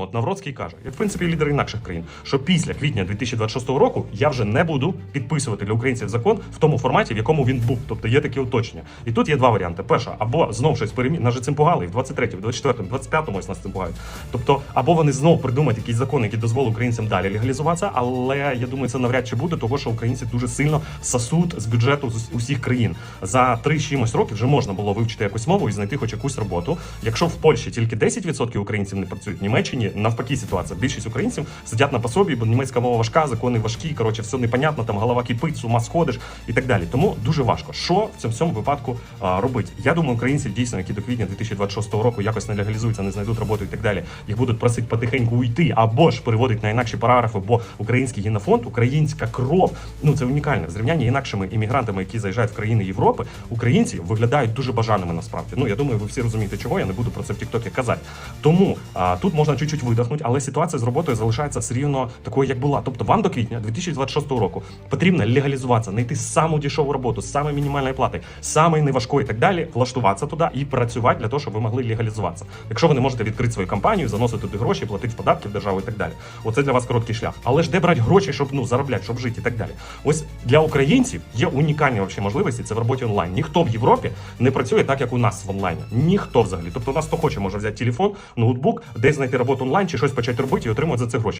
От Навроцький каже, і в принципі лідер інакших країн, що після квітня 2026 року я вже не буду підписувати для українців закон в тому форматі, в якому він був. Тобто є такі уточнення. І тут є два варіанти: перша, або знов щось перемі... Нас же цим пугали в 23-му, 24-му, 25-му ось нас цим пугають. Тобто, або вони знов придумають якийсь закон, який дозволить українцям далі легалізуватися, але я думаю, це навряд чи буде, того що українці дуже сильно сасуть з бюджету з усіх країн. За три чимось років вже можна було вивчити якусь мову і знайти хоч якусь роботу. Якщо в Польщі тільки 10% українців не працюють, в Німеччині навпаки ситуація. Більшість українців сидять на пособі, бо німецька мова важка, закони важкі. Коротше, все непонятно, там голова кипить, з ума сходиш і так далі. Тому дуже важко. Що в цьому всьому випадку а, робити? Я думаю, українці дійсно, які до квітня 2026 року якось не легалізуються, не знайдуть роботу і так далі. Їх будуть просити потихеньку уйти або ж переводити на інакші параграфи, бо український генофонд, українська кров. Ну це унікальне. В зрівнянні інакшими іммігрантами, які заїжджають в країни Європи, українці виглядають дуже бажаними насправді. Ну я думаю, ви всі розумієте, чого я не буду про це в Тіктокі казати. Тому а, тут можна чуть-чуть видихнути, але ситуація з роботою залишається все рівно такою, як була. Тобто, вам до квітня 2026 року потрібно легалізуватися, знайти саму дешеву роботу, з самої мінімальної плати, самої неважкої і так далі, влаштуватися туди і працювати для того, щоб ви могли легалізуватися. Якщо ви не можете відкрити свою компанію, заносити туди гроші, платити податки в державу і так далі. Оце для вас короткий шлях. Але ж де брати гроші, щоб ну заробляти, щоб жити і так далі. Ось для українців є унікальні вообще можливості. Це в роботі онлайн. Ніхто в Європі не працює так, як у нас в онлайні. Ніхто взагалі. Тобто, у нас хто хоче, може взяти телефон, ноутбук, десь знайти роботу онлайн чи щось почати робити і отримувати за це гроші.